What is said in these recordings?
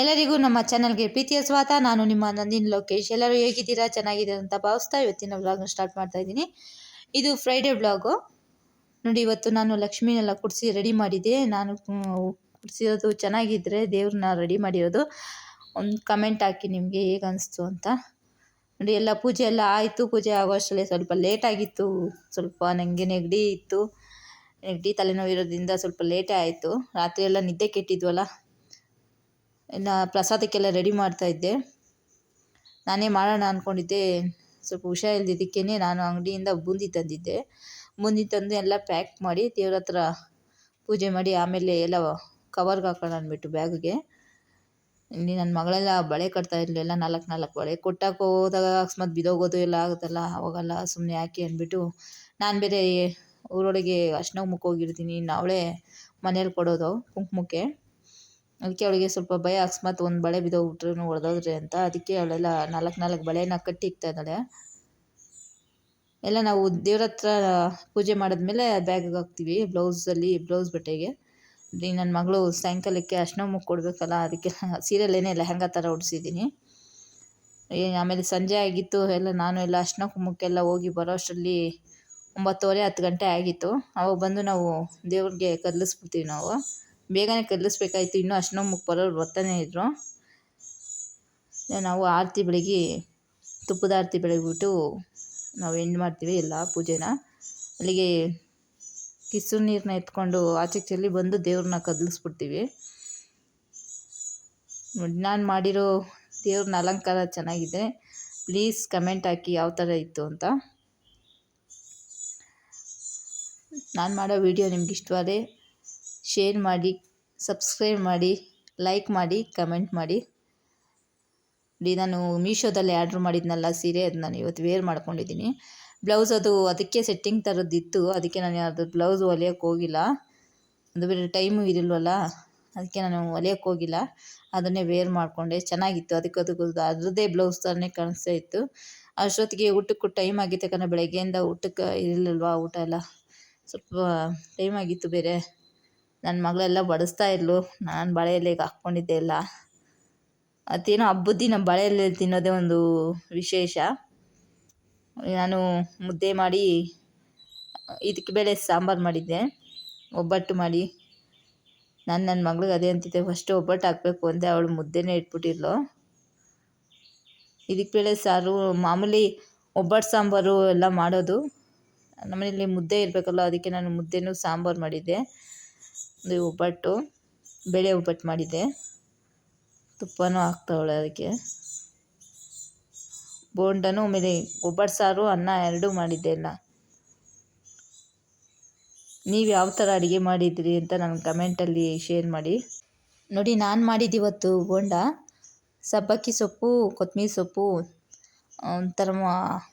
ಎಲ್ಲರಿಗೂ ನಮ್ಮ ಚಾನಲ್ಗೆ ಪ್ರೀತಿಯ ಸ್ವಾತ ನಾನು ನಿಮ್ಮ ನಂದಿನಿ ಲೋಕೇಶ್. ಎಲ್ಲರೂ ಹೇಗಿದ್ದೀರಾ? ಚೆನ್ನಾಗಿದ್ದೀರಾ ಅಂತ ಭಾವಿಸ್ತಾ ಇವತ್ತಿನ ವ್ಲಾಗ್ನ ಸ್ಟಾರ್ಟ್ ಮಾಡ್ತಾ ಇದ್ದೀನಿ. ಇದು ಫ್ರೈಡೇ ವ್ಲಾಗು ನೋಡಿ, ಇವತ್ತು ನಾನು ಲಕ್ಷ್ಮೀನೆಲ್ಲ ಕುಡಿಸಿ ರೆಡಿ ಮಾಡಿದ್ದೆ. ನಾನು ಕುಡಿಸಿರೋದು ಚೆನ್ನಾಗಿದ್ದರೆ ದೇವ್ರನ್ನ ರೆಡಿ ಮಾಡಿರೋದು. ಒಂದು ಕಮೆಂಟ್ ಹಾಕಿ ನಿಮಗೆ ಹೇಗೆ ಅನಿಸ್ತು ಅಂತ. ನೋಡಿ, ಎಲ್ಲ ಪೂಜೆ ಎಲ್ಲ ಆಯಿತು. ಪೂಜೆ ಆಗೋ ಸ್ವಲ್ಪ ಲೇಟ್ ಆಗಿತ್ತು. ಸ್ವಲ್ಪ ನನಗೆ ನೆಗಡಿ ಇತ್ತು. ನೆಗಡಿ ತಲೆನೋವು ಇರೋದ್ರಿಂದ ಸ್ವಲ್ಪ ಲೇಟೇ ಆಯಿತು. ರಾತ್ರಿ ಎಲ್ಲ ನಿದ್ದೆ ಕೆಟ್ಟಿದ್ವಲ್ಲ. ಇನ್ನು ಪ್ರಸಾದಕ್ಕೆಲ್ಲ ರೆಡಿ ಮಾಡ್ತಾಯಿದ್ದೆ ನಾನೇ ಮಾಡೋಣ ಅಂದ್ಕೊಂಡಿದ್ದೆ ಸ್ವಲ್ಪ ಹುಷಾರಿಲ್ದಿದ್ದಕ್ಕೇ ನಾನು ಅಂಗಡಿಯಿಂದ ಬೂಂದಿ ತಂದಿದ್ದೆ. ಬೂಂದಿ ತಂದು ಎಲ್ಲ ಪ್ಯಾಕ್ ಮಾಡಿ ದೇವ್ರ ಹತ್ರ ಪೂಜೆ ಮಾಡಿ ಆಮೇಲೆ ಎಲ್ಲ ಕವರ್ಗೆ ಹಾಕೋಣ ಅಂದ್ಬಿಟ್ಟು ಬ್ಯಾಗ್ಗೆ ಇಲ್ಲಿ ನನ್ನ ಮಗಳೆಲ್ಲ ಬಳೆ ಕಟ್ತಾ ಇರಲಿಲ್ಲ ನಾಲ್ಕು ನಾಲ್ಕು ಬಳೆ ಕೊಟ್ಟಾಕ ಹೋದಾಗ ಅಕಸ್ಮಾತ್ ಬಿದೋಗೋದು ಎಲ್ಲ ಆಗುತ್ತಲ್ಲ, ಅವಾಗೆಲ್ಲ ಸುಮ್ಮನೆ ಹಾಕಿ ಅಂದ್ಬಿಟ್ಟು ನಾನು ಬೇರೆ ಊರೊಳಗೆ ಅರ್ಶಿನ ಮುಖ ಹೋಗಿರ್ತೀನಿ. ಇನ್ನು ಅವಳೇ ಮನೇಲಿ ಕೊಡೋದು ಕುಂಕುಮಕ್ಕೆ. ಅದಕ್ಕೆ ಅವಳಿಗೆ ಸ್ವಲ್ಪ ಭಯ, ಅಕಸ್ಮಾತ್ ಒಂದು ಬಳೆ ಬಿದ್ದೋಗ್ಬಿಟ್ರು ಹೊಡೆದೋದ್ರೆ ಅಂತ. ಅದಕ್ಕೆ ಅವಳೆಲ್ಲ ನಾಲ್ಕು ನಾಲ್ಕು ಬಳೆನ ಕಟ್ಟಿ ಇಕ್ತಾ ಇದ್ದಾಳೆ. ಎಲ್ಲ ನಾವು ದೇವ್ರ ಹತ್ರ ಪೂಜೆ ಮಾಡಿದ್ಮೇಲೆ ಬ್ಯಾಗಿಗೆ ಹಾಕ್ತೀವಿ ಬ್ಲೌಸಲ್ಲಿ ಬ್ಲೌಸ್ ಬಟ್ಟೆಗೆ. ನನ್ನ ಮಗಳು ಸಾಯಂಕಾಲಕ್ಕೆ ಅರ್ಶಿನ ಮುಖ ಕೊಡಬೇಕಲ್ಲ, ಅದಕ್ಕೆ ಸೀರೆಯಲ್ಲೇನೇ ಲೆಹಂಗಾ ಥರ ಉಡಿಸಿದ್ದೀನಿ. ಆಮೇಲೆ ಸಂಜೆ ಆಗಿತ್ತು, ಎಲ್ಲ ನಾನು ಎಲ್ಲ ಅರ್ಶಿನ ಕುಮುಕ್ಕೆಲ್ಲ ಹೋಗಿ ಬರೋ ಅಷ್ಟರಲ್ಲಿ ಒಂಬತ್ತುವರೆ ಹತ್ತು ಗಂಟೆ ಆಗಿತ್ತು. ಅವಾಗ ಬಂದು ನಾವು ದೇವ್ರಿಗೆ ಕದಲಿಸ್ಬಿಡ್ತೀವಿ ನಾವು. ಬೇಗನೆ ಕದಲಿಸ್ಬೇಕಾಯ್ತು. ಇನ್ನೂ ಅಷ್ಟೊಂದು ಬರೋರು ಬರ್ತಾನೆ ಇದ್ದರು ನಾವು ಆರತಿ ಬೆಳಗ್ಗೆ, ತುಪ್ಪದ ಆರತಿ ಬೆಳಗ್ಬಿಟ್ಟು ನಾವು ಎಂಡ್ ಮಾಡ್ತೀವಿ ಎಲ್ಲ ಪೂಜೆನ. ಅಲ್ಲಿಗೆ ಕಿಸು ನೀರನ್ನ ಎತ್ಕೊಂಡು ಆಚೆ ಚೆಲ್ಲಿ ಬಂದು ದೇವ್ರನ್ನ ಕದಲಿಸ್ಬಿಡ್ತೀವಿ. ನೋಡಿ, ನಾನು ಮಾಡಿರೋ ದೇವ್ರನ್ನ ಅಲಂಕಾರ ಚೆನ್ನಾಗಿದೆ. ಪ್ಲೀಸ್ ಕಮೆಂಟ್ ಹಾಕಿ ಯಾವ ಥರ ಇತ್ತು ಅಂತ. ನಾನು ಮಾಡೋ ವಿಡಿಯೋ ನಿಮ್ಗೆ ಇಷ್ಟವಾದರೆ ಶೇರ್ ಮಾಡಿ ಸಬ್ಸ್ಕ್ರೈಬ್ ಮಾಡಿ ಲೈಕ್ ಮಾಡಿ ಕಮೆಂಟ್ ಮಾಡಿ. ನೋಡಿ ನಾನು ಮೀಶೋದಲ್ಲಿ ಆರ್ಡ್ರ್ ಮಾಡಿದ್ನಲ್ಲ ಸೀರೆ ಅದು ನಾನು ಇವತ್ತು ವೇರ್ ಮಾಡ್ಕೊಂಡಿದ್ದೀನಿ. ಬ್ಲೌಸ್ ಅದು ಅದಕ್ಕೆ ಸೆಟ್ಟಿಂಗ್ ಥರದ್ದಿತ್ತು ಅದಕ್ಕೆ ನಾನು ಅದು ಬ್ಲೌಸ್ ಹೊಲಿಯೋಕ್ಕೆ ಹೋಗಿಲ್ಲ. ಅದು ಬೇರೆ ಟೈಮು ಇರಲ್ವಲ್ಲ, ಅದಕ್ಕೆ ನಾನು ಹೊಲಿಯೋಕ್ಕೆ ಹೋಗಿಲ್ಲ. ಅದನ್ನೇ ವೇರ್ ಮಾಡಿಕೊಂಡೆ, ಚೆನ್ನಾಗಿತ್ತು. ಅದಕ್ಕೆ ಅದಕ್ಕೂ ಅದರದ್ದೇ ಬ್ಲೌಸ್ ಥರನೇ ಕಾಣಿಸ್ತಾ ಇತ್ತು. ಅಷ್ಟೊತ್ತಿಗೆ ಊಟಕ್ಕೂ ಟೈಮ್ ಆಗಿತ್ತು ಯಾಕಂದರೆ ಬೆಳಗ್ಗೆಯಿಂದ ಊಟಕ್ಕೆ ಇರಲಿಲ್ವಾ ಊಟ ಎಲ್ಲ? ಸ್ವಲ್ಪ ಟೈಮ್ ಆಗಿತ್ತು ಬೇರೆ. ನನ್ನ ಮಗಳೆಲ್ಲ ಬಡಿಸ್ತಾ ಇದ್ಲು. ನಾನು ಬಳೆಯಲ್ಲಿ ಹಾಕ್ಕೊಂಡಿದ್ದೆ ಎಲ್ಲ. ಅದೇನೋ ಹಬ್ಬದ ದಿನ ಬಳೆಯಲ್ಲಿ ತಿನ್ನೋದೇ ಒಂದು ವಿಶೇಷ. ನಾನು ಮುದ್ದೆ ಮಾಡಿ ಇದಕ್ಕೆ ಬೇಳೆ ಸಾಂಬಾರು ಮಾಡಿದ್ದೆ. ಒಬ್ಬಟ್ಟು ಮಾಡಿ. ನಾನು ನನ್ನ ಮಗಳಿಗೆ ಅದೇ ಅಂತಿದ್ದೆ, ಫಸ್ಟು ಒಬ್ಬಟ್ಟು ಹಾಕಬೇಕು ಅಂದೆ. ಅವಳು ಮುದ್ದೆನೇ ಇಟ್ಬಿಟ್ಟಿದ್ಲು. ಇದಕ್ಕೆ ಬೇಳೆ ಸಾರು, ಮಾಮೂಲಿ ಒಬ್ಬಟ್ಟು ಸಾಂಬಾರು ಎಲ್ಲ ಮಾಡೋದು. ನಮ್ಮನೇಲಿ ಮುದ್ದೆ ಇರಬೇಕಲ್ಲ, ಅದಕ್ಕೆ ನಾನು ಮುದ್ದೆನೂ ಸಾಂಬಾರು ಮಾಡಿದ್ದೆ. ಒಂದು ಒಬ್ಬಟ್ಟು ಬೇಳೆ ಒಬ್ಬಟ್ಟು ಮಾಡಿದ್ದೆ. ತುಪ್ಪನೂ ಹಾಕ್ತಾವಳೆ ಅದಕ್ಕೆ. ಬೋಂಡನೂ ಆಮೇಲೆ ಒಬ್ಬಟ್ಟು ಸಾರು, ಅನ್ನ ಎರಡೂ ಮಾಡಿದ್ದೆ ಎಲ್ಲ ನೀವು ಯಾವ ಥರ ಅಡುಗೆ ಮಾಡಿದ್ರಿ ಅಂತ ನನ್ನ ಕಮೆಂಟಲ್ಲಿ ಶೇರ್ ಮಾಡಿ. ನೋಡಿ, ನಾನು ಮಾಡಿದ್ದಿವತ್ತು ಬೋಂಡ, ಸಬ್ಬಕ್ಕಿ ಸೊಪ್ಪು ಕೊತ್ತಂಬರಿ ಸೊಪ್ಪು, ಒಂಥರ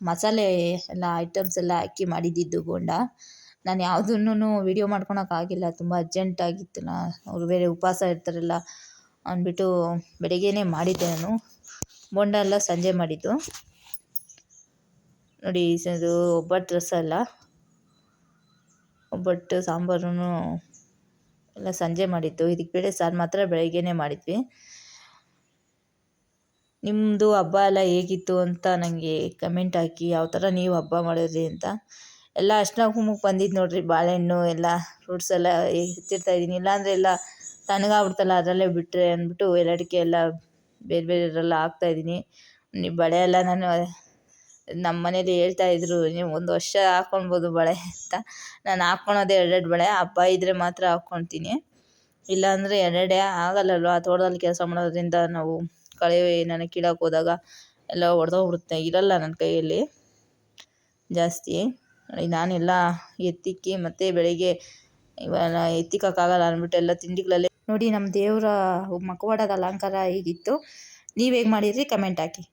ಮಸಾಲೆ ಎಲ್ಲ ಐಟಮ್ಸ್ ಎಲ್ಲ ಹಾಕಿ ಮಾಡಿದ್ದಿದ್ದು ಬೋಂಡ. ನಾನು ಯಾವುದನ್ನೂ ವೀಡಿಯೋ ಮಾಡ್ಕೊಳಕ್ಕಾಗಿಲ್ಲ ತುಂಬ ಅರ್ಜೆಂಟಾಗಿತ್ತು ನಾ. ಅವರು ಬೇರೆ ಉಪವಾಸ ಇರ್ತಾರಲ್ಲ ಅಂದ್ಬಿಟ್ಟು ಬೆಳಗ್ಗೆನೇ ಮಾಡಿದ್ದೆ ನಾನು. ಬೋಂಡ ಎಲ್ಲ ಸಂಜೆ ಮಾಡಿದ್ದು. ನೋಡಿ, ಇದು ಒಬ್ಬಟ್ಟು ರಸ ಒಬ್ಬಟ್ಟು ಸಾಂಬಾರು ಎಲ್ಲ ಸಂಜೆ ಮಾಡಿದ್ದು. ಇದಕ್ಕೆ ಬೇಳೆ ಸಾರು ಮಾತ್ರ ಬೆಳಗ್ಗೆನೇ ಮಾಡಿದ್ವಿ. ನಿಮ್ಮದು ಹಬ್ಬ ಎಲ್ಲ ಹೇಗಿತ್ತು ಅಂತ ನನಗೆ ಕಮೆಂಟ್ ಹಾಕಿ ಯಾವ ಥರ ನೀವು ಹಬ್ಬ ಮಾಡಿದ್ರಿ ಅಂತ. ಎಲ್ಲ ಅರ್ಶಿನ ಕುಂಕುಮಕ್ಕೆ ಬಂದಿದ್ದು ನೋಡಿರಿ ಬಾಳೆಹಣ್ಣು ಎಲ್ಲ ಫ್ರೂಟ್ಸ್ ಎಲ್ಲ ಎತ್ತಿರ್ತಾಯಿದ್ದೀನಿ ಇಲ್ಲಾಂದರೆ ಎಲ್ಲ ತಣ್ಣಗಾಗ್ಬಿಡ್ತಲ್ಲ, ಅದರಲ್ಲೇ ಬಿಟ್ಟರೆ ಅಂದ್ಬಿಟ್ಟು ಎಲ್ಲಡಿಕೆ ಎಲ್ಲ ಬೇರೆ ಬೇರೆ ಇದರಲ್ಲಿ ಹಾಕ್ತಾಯಿದ್ದೀನಿ ನೀವು ಬಳೆ ಎಲ್ಲ ನಾನು ನಮ್ಮ ಮನೇಲಿ ಹೇಳ್ತಾಯಿದ್ರು ನೀವು ಒಂದು ವರ್ಷ ಹಾಕ್ಕೊಳ್ಬೋದು ಬಳೆ ಅಂತ. ನಾನು ಹಾಕ್ಕೊಳೋದೇ ಎರಡೆರಡು ಬಳೆ, ಹಬ್ಬ ಇದ್ದರೆ ಮಾತ್ರ ಹಾಕ್ಕೊಳ್ತೀನಿ ಇಲ್ಲಾಂದರೆ ಎರಡೆರಡೇ ಆಗಲ್ಲಲ್ವ? ತೋಟದಲ್ಲಿ ಕೆಲಸ ಮಾಡೋದ್ರಿಂದ ನಾವು ಕಳೆ ಏನಾನ ಕೀಳಕ್ಕೆ ಹೋದಾಗ ಎಲ್ಲ ಒಡೆದೋಗ್ಬಿಡುತ್ತೆ. ಇರಲ್ಲ ನನ್ನ ಕೈಯಲ್ಲಿ ಜಾಸ್ತಿ. ನಾನೆಲ್ಲ ಎತ್ತಿಕ್ಕಿ ಮತ್ತೆ ಬೆಳಗ್ಗೆ ಇವಾಗ ಎತ್ತಿಕ್ಕೋಕ್ಕಾಗಲ್ಲ ಅಂದ್ಬಿಟ್ಟು ಎಲ್ಲ ತಿಂಡಿಗಳಲ್ಲೇ. ನೋಡಿ ನಮ್ಮ ದೇವರ ಮಕವಾಡದ ಅಲಂಕಾರ ಹೀಗಿತ್ತು. ನೀವು ಹೇಗೆ ಮಾಡಿದ್ರಿ? ಕಮೆಂಟ್ ಹಾಕಿ.